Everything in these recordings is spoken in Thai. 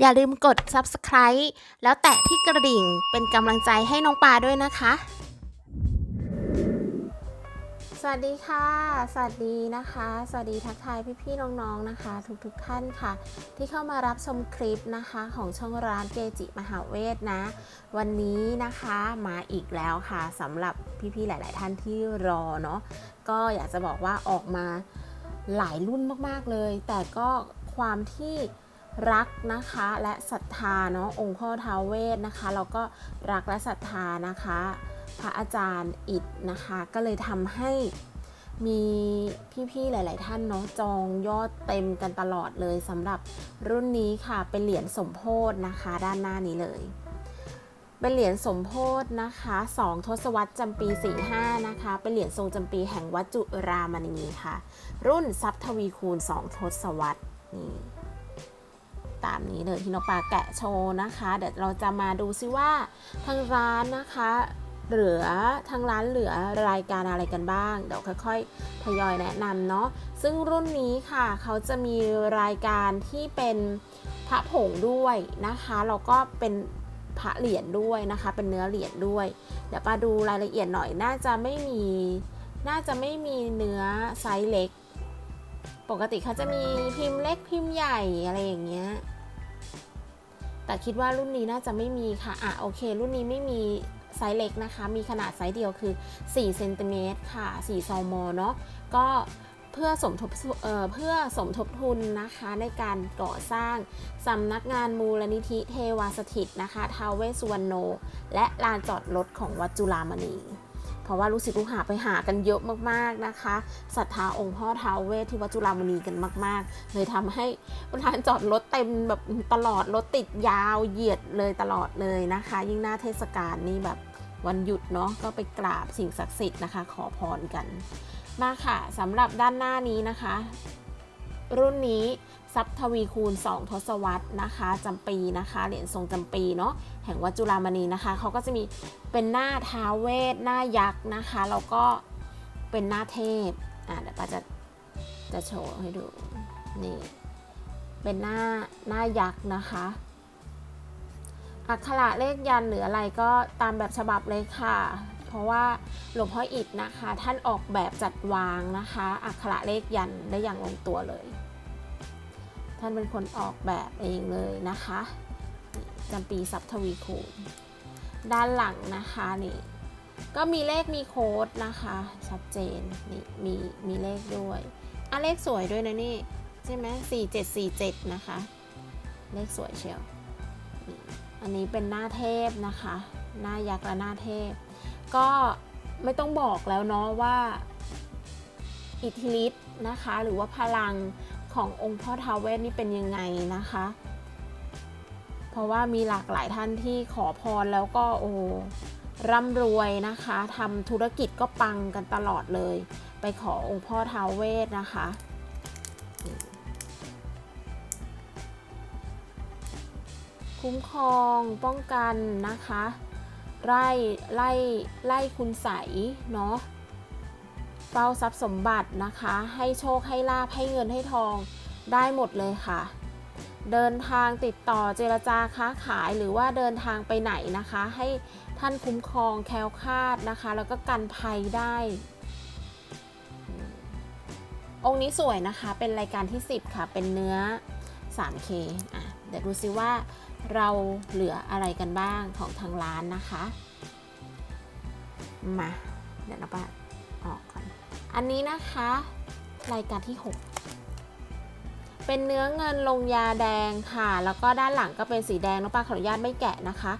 อย่าลืมกด subscribe แล้วแตะที่กระดิ่งเป็นกำลังใจให้น้องปลาด้วยนะคะ สวัสดีค่ะ สวัสดีนะคะ สวัสดีทักทายพี่ๆน้องๆนะคะ ทุกๆท่านค่ะ ที่เข้ามารับชมคลิปนะคะของช่องร้านเกจิมหาเวทนะ วันนี้นะคะมาอีกแล้วค่ะสำหรับพี่ๆหลาย ๆ ท่านที่รอเนาะก็อยากจะบอกว่าออกมาหลายรุ่นมากๆเลย แต่ก็ความที่ รักนะคะและศรัทธาเนาะองค์พ่อท้าวเวทนะคะเราก็รักและศรัทธานะคะ พระอาจารย์อิดนะคะ ก็เลยทำให้มีพี่ๆหลาย ๆ ท่านเนาะจองยอดเต็มกันตลอดเลยสำหรับรุ่นนี้ค่ะเป็นเหรียญสมโพธนะคะ ด้านหน้านี้เลย เป็นเหรียญสมโพธนะคะ2ทศวรรษจำปี 45 นะคะ เป็นเหรียญทรงจำปีแห่งวัดจุรามณีค่ะ รุ่นทรัพย์ทวีคูณ 2 ทศวรรษนี่ ตามนี้เลยที่นกปาแกะโชว์นะคะ เดี๋ยวเราจะมาดูซิว่าทางร้านนะคะ เหลือทางร้านเหลือรายการอะไรกันบ้าง เดี๋ยวค่อยๆทยอยแนะนำเนาะซึ่งรุ่นนี้ค่ะเขาจะมีรายการที่เป็นพระผงด้วยนะคะแล้วก็เป็นพระเหรียญด้วยนะคะ เป็นเนื้อเหรียญด้วย เดี๋ยวมาดูรายละเอียดหน่อยน่าจะไม่มีน่าจะไม่มีเนื้อไซส์เล็ก ปกติเขาจะมีพิมพ์เล็กพิมพ์ใหญ่อะไรอย่างเงี้ย แต่คิดว่ารุ่นนี้น่าจะไม่มีค่ะ อะโอเค รุ่นนี้ไม่มีไซส์เล็กนะคะ มีขนาดไซส์เดียวคือ4เซนติเมตรค่ะ4ซมเนาะ ก็เพื่อสมทบเอ่อเพื่อสมทบทุนนะคะในการก่อสร้างสำนักงานมูลนิธิเทวาสถิตนะคะทาวเวสสุวรรณโน และลานจอดรถของวัดจุฬามณี เพราะว่าลูกศิษย์ลูกหาไปหากันเยอะมากๆนะคะศรัทธาองค์พ่อท้าวเวสที่วัดจุฬามณีกันมาก ๆ เลยทำให้ลานจอดรถเต็มแบบตลอดรถติดยาวเหยียดเลยตลอดเลยนะคะ ยิ่งหน้าเทศกาลนี่แบบวันหยุดเนาะก็ไปกราบสิ่งศักดิ์สิทธิ์นะคะ ขอพรกัน มาค่ะสำหรับด้านหน้านี้นะคะ รุ่นนี้ทรัพย์ทวีคูณ 2 ทศวรรษนะคะจำปีนะคะ เหรียญทรงจำปีเนาะ ห่งวัดจุฬามณีนะคะ เขาก็จะมีเป็นหน้าท้าเวท หน้ายักษ์นะคะ แล้วก็เป็นหน้าเทพ อะเดี๋ยวป้าจะจะโชว์ให้ดู นี่ เป็นหน้าหน้ายักษ์นะคะ อักขระเลขยันหรืออะไรก็ตามแบบฉบับเลยค่ะ เพราะว่าหลวงพ่ออิฐนะคะ ท่านออกแบบจัดวางนะคะ อักขระเลขยันได้อย่างลงตัวเลย ท่านเป็นคนออกแบบเองเลยนะคะ จำปีสับทวีคูณ ด้านหลังนะคะนี่ก็มีเลขมีโค้ดนะคะชัดเจนนี่มีมีเลขด้วยอะเลขสวยด้วยนะนี่ใช่ไหมสี่เจ็ดสี่เจ็ดนะคะ เลขสวยเชียวอันนี้เป็นหน้าเทพนะคะ หน้ายักษ์และหน้าเทพ ก็ไม่ต้องบอกแล้วเนาะว่าอิทธิฤทธิ์นะคะ หรือว่าพลังขององค์พ่อทาวเวสนี่เป็นยังไงนะคะ ราะว่ามีหลากหลายท่านที่ขอพรแล้วก็โอ้ร่ำรวยนะคะทำธุรกิจก็ปังกันตลอดเลย ไปขอองค์พ่อท้าวเวสนะคะ คุ้มครองป้องกันนะคะ ไล่ไล่ไล่คุณใสเนาะเฝ้าทรัพย์สมบัตินะคะ ให้โชคให้ลาภให้เงินให้ทองได้หมดเลยค่ะ เดินทางติดต่อเจรจาค้าขายหรือว่าเดินทางไปไหนนะคะ ให้ท่านคุ้มครองแคล้วคลาดนะคะ แล้วก็กันภัยได้ องค์นี้สวยนะคะเป็นรายการที่ 10 ค่ะ เป็นเนื้อ 3K อะเดี๋ยวดูซิว่าเราเหลืออะไรกันบ้างของทางร้านนะคะ มา เดี๋ยวนะป้าออกก่อน อันนี้นะคะ รายการที่ 6 เป็นเนื้อเงินลงยาแดงค่ะ แล้วก็ด้านหลังก็เป็นสีแดงน้องป้าขออนุญาตไม่แกะนะคะ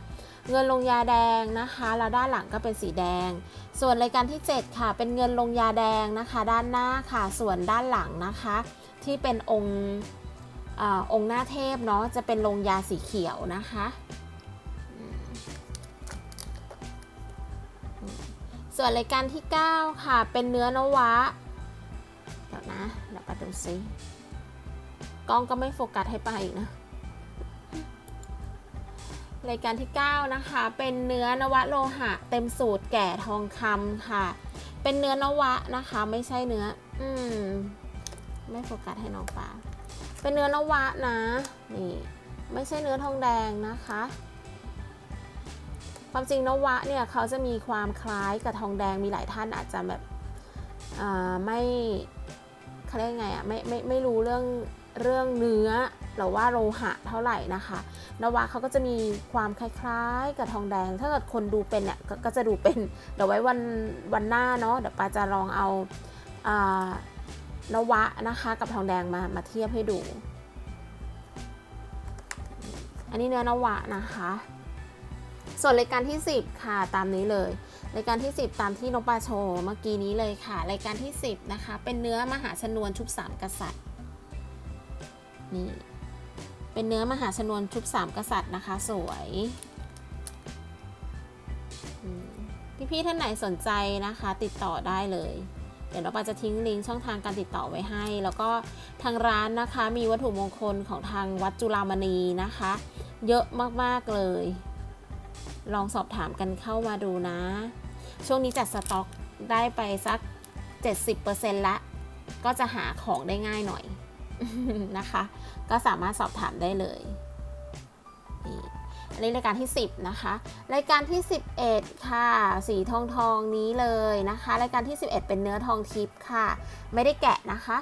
เงินลงยาแดงนะคะ แล้วด้านหลังก็เป็นสีแดง ส่วนรายการที่ 7 ค่ะ เป็นเงินลงยาแดงนะคะ ด้านหน้าค่ะ ส่วนด้านหลังนะคะ ที่เป็นองค์องค์หน้าเทพเนาะ จะเป็นลงยาสีเขียวนะคะส่วนรายการที่ 9 ค่ะ เป็นเนื้อนวะ เดี๋ยวนะ เดี๋ยวไปดูซิ กล้องก็ไม่โฟกัสให้ไปอีกนะ รายการที่ 9 นะคะ เป็นเนื้อนวะโลหะ เต็มสูตรแก่ทองคำค่ะ เป็นเนื้อนวะนะคะ ไม่ใช่เนื้อ อืม ไม่โฟกัสให้น้องปาเป็นเนื้อนวะนะ นี่ ไม่ใช่เนื้อทองแดงนะคะ ความจริงนวะเนี่ยเขาจะมีความคล้ายกับทองแดงมีหลายท่านอาจจะแบบอ่าไม่เขาเรียกไงอะไม่ไม่ไม่รู้เรื่อง เรื่องเนื้อหรือว่าโลหะเท่าไหร่นะคะนวะเขาก็จะมีความคล้ายๆ กับทองแดง ถ้าเกิดคนดูเป็นเนี่ยกก็จะดูเป็นเดี๋ยวไว้วันวันหน้าเนาะเดี๋ยวปาจะลองเอาอานวะนะคะกับทองแดงมามาเทียบให้ดู อันนี้เนื้อนวะนะคะ ส่วนรายการที่ 10 ค่ะตามนี้เลยรายการที่ 10 ตามที่นกปลาโชว์เมื่อกี้นี้เลยค่ะ รายการที่ 10นะคะเป็นเนื้อมหาชนวนชุบสามกษัตริย์ นี่ เป็นเนื้อมหาชนวนชุบสามกษัตริย์นะคะ สวย พี่ๆท่านไหนสนใจนะคะ ติดต่อได้เลย เดี๋ยวเราปาจะทิ้งลิงก์ช่องทางการติดต่อไว้ให้ แล้วก็ทางร้านนะคะ มีวัตถุมงคลของทางวัดจุฬามณีนะคะ เยอะมากๆเลย ลองสอบถามกันเข้ามาดูนะ ช่วงนี้จัดสต็อกได้ไปสัก 70%ละก็จะหาของได้ง่ายหน่อย นะคะ ก็สามารถสอบถามได้เลยนี่อันนี้รายการที่ 10 นะคะ รายการที่ 11 ค่ะ สีทองทองนี้เลยนะคะ รายการที่ 11 เป็นเนื้อทองทิพย์ค่ะ ไม่ได้แกะนะคะ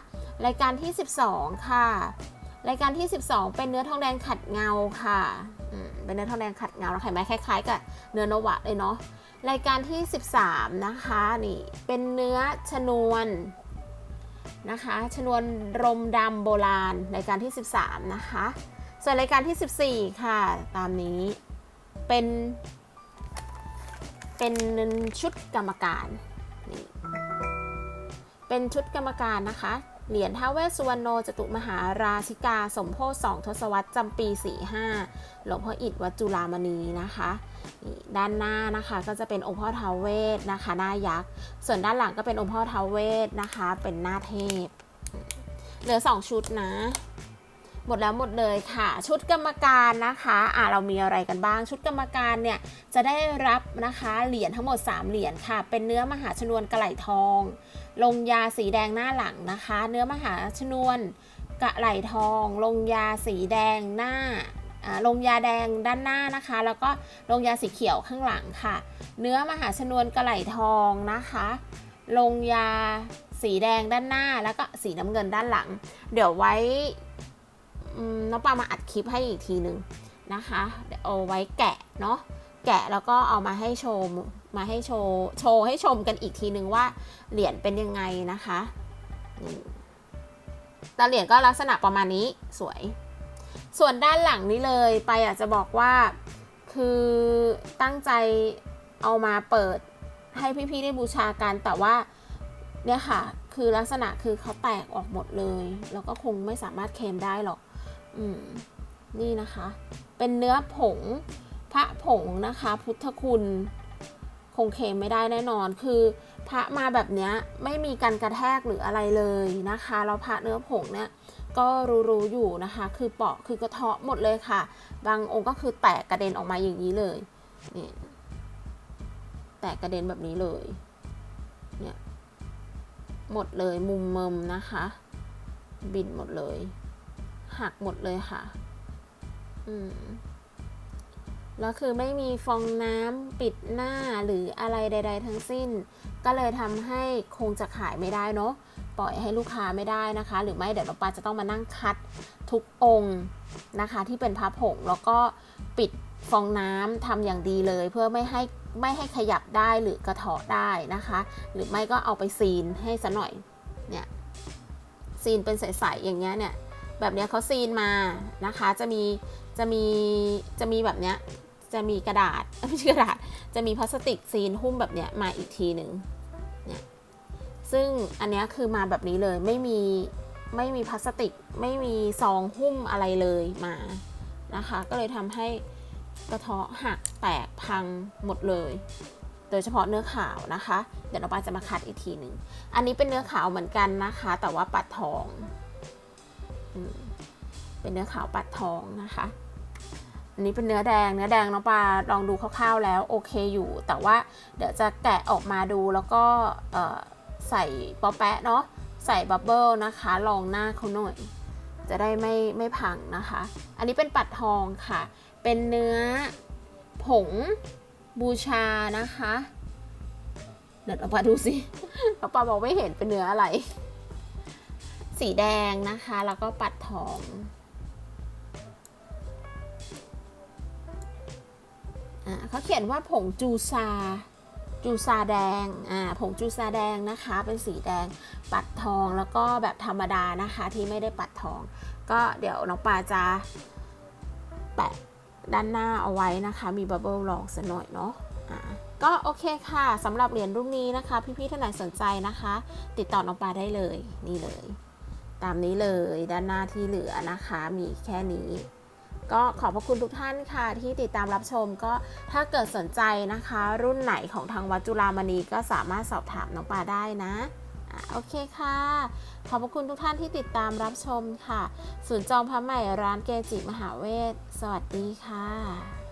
รายการที่ 12 ค่ะ รายการที่ 12 เป็นเนื้อทองแดงขัดเงาค่ะเป็นเนื้อทองแดงขัดเงาแล้วเห็นไหมคล้ายๆกับเนื้อนวะเลยเนาะรายการที่ 13 นะคะนี่เป็นเนื้อชนวน นะคะ ชนวนรมดำโบราณรายการที่ 13 นะคะ ส่วนรายการที่ 14 ค่ะ ตามนี้เป็น เป็นชุดกรรมการนี่เป็นชุดกรรมการนะคะ เหรียญท้าเวสสุวรรณโนจตุมหาราชิกา สมโพธิสองทศวรรษจำปี 45 หลวงพ่ออิฐวัดจุฬามณีนะคะด้านหน้านะคะก็จะเป็นองค์พ่อท้าเวสนะคะหน้ายักษ์ ส่วนด้านหลังก็เป็นองค์พ่อท้าเวสนะคะ เป็นหน้าเทพ เหลือ 2 ชุดนะ หมดแล้วหมดเลยค่ะ ชุดกรรมการนะคะอะเรามีอะไรกันบ้าง ชุดกรรมการเนี่ยจะได้รับนะคะเหรียญทั้งหมด 3 เหรียญค่ะ เป็นเนื้อมหาชนวนกระไหลทอง ลงยาสีแดงหน้าหลังนะคะ เนื้อมหาชนวนกระไหลทอง ลงยาสีแดงหน้าลงยาแดงด้านหน้านะคะ แล้วก็ลงยาสีเขียวข้างหลังค่ะ เนื้อมหาชนวนกระไหลทองนะคะ ลงยาสีแดงด้านหน้าแล้วก็สีน้ำเงินด้านหลัง เดี๋ยวไว้ น้องปามาอัดคลิปให้อีกทีหนึ่งนะคะเอาไว้แกะเนาะแกะแล้วก็เอามาให้ชมมาให้โชว์โชว์ให้ชมกันอีกทีหนึ่งว่าเหรียญเป็นยังไงนะคะตาเหรียญก็ลักษณะประมาณนี้สวย ส่วนด้านหลังนี้เลยไปอยากจะบอกว่าคือตั้งใจเอามาเปิดให้พี่ๆได้บูชากันแต่ว่าเนี่ยค่ะ คือลักษณะคือเขาแตกออกหมดเลย แล้วก็คงไม่สามารถเคลมได้หรอก นี่นะคะ เป็นเนื้อผงพระผงนะคะ พุทธคุณคงเคมไม่ได้แน่นอน คือพระมาแบบเนี้ยไม่มีการกระแทกหรืออะไรเลยนะคะแล้วพระเนื้อผงเนี่ยก็รู้ๆอยู่นะคะ คือเปาะคือกระเทาะหมดเลยค่ะ บางองค์ก็คือแตกกระเด็นออกมาอย่างนี้เลยนี่แตกกระเด็นแบบนี้เลยเนี่ยหมดเลยมุมเมมนะคะ บินหมดเลย หักหมดเลยค่ะ อืม แล้วคือไม่มีฟองน้ำปิดหน้าหรืออะไรใด ๆ ทั้งสิ้น ก็เลยทำให้คงจะขายไม่ได้เนาะ ปล่อยให้ลูกค้าไม่ได้นะคะ หรือไม่เดี๋ยวเราปาจะต้องมานั่งคัดทุกองค์นะคะ ที่เป็นพับผงแล้วก็ปิดฟองน้ำทำอย่างดีเลย เพื่อไม่ให้ไม่ให้ขยับได้หรือกระเทาะได้นะคะ หรือไม่ก็เอาไปซีนให้ซะหน่อยเนี่ยซีนเป็นใสๆอย่างเงี้ยเนี่ย แบบเนี้ยเขาซีนมานะคะ จะมีจะมีจะมีแบบเนี้ยจะมีกระดาษไม่ใช่กระดาษ จะมีพลาสติกซีนหุ้มแบบเนี้ยมาอีกทีหนึ่งเนี่ยซึ่งอันนี้คือมาแบบนี้เลยไม่มีไม่มีพลาสติกไม่มีซองหุ้มอะไรเลยมานะคะ ก็เลยทำให้กระเทาะหักแตกพังหมดเลย โดยเฉพาะเนื้อขาวนะคะ เดี๋ยวเราปาจะมาคัดอีกทีหนึ่งอันนี้เป็นเนื้อขาวเหมือนกันนะคะ แต่ว่าปัดทอง เป็นเนื้อขาวปัดทองนะคะอันนี้เป็นเนื้อแดง เนื้อแดงน้องปลาลองดูคร่าวๆแล้วโอเคอยู่ แต่ว่าเดี๋ยวจะแกะออกมาดูแล้วก็ใส่ป๊อปแปะเนาะใส่บับเบิลนะคะลองหน้าเขาหน่อย จะได้ไม่ไม่พังนะคะ อันนี้เป็นปัดทองค่ะ เป็นเนื้อผงบูชานะคะ เดี๋ยวเราปาดูสิเราปาบอกไม่เห็นเป็นเนื้ออะไร สีแดงนะคะ แล้วก็ปัดทองอ่าเขาเขียนว่าผงจูซา จูซาแดง อ่า ผงจูซาแดงนะคะ เป็นสีแดง ปัดทองแล้วก็แบบธรรมดานะคะที่ไม่ได้ปัดทอง ก็เดี๋ยวน้องปาจะแปะด้านหน้าเอาไว้นะคะ มีบับเบิลลองสักหน่อยเนาะอ่าก็โอเคค่ะสำหรับเหรียญรุ่นนี้นะคะ พี่ๆท่านไหนสนใจนะคะ ติดต่อน้องปาได้เลยนี่เลย ตามนี้เลยด้านหน้าที่เหลือนะคะ มีแค่นี้ ก็ขอบพระคุณทุกท่านค่ะ ที่ติดตามรับชมก็ถ้าเกิดสนใจนะคะ รุ่นไหนของทางวัดจุฬามณีก็สามารถสอบถามน้องปาได้นะโอเคค่ะ ขอบพระคุณทุกท่านที่ติดตามรับชมค่ะ ศูนย์จองพระใหม่ร้านเกจิมหาเวท สวัสดีค่ะ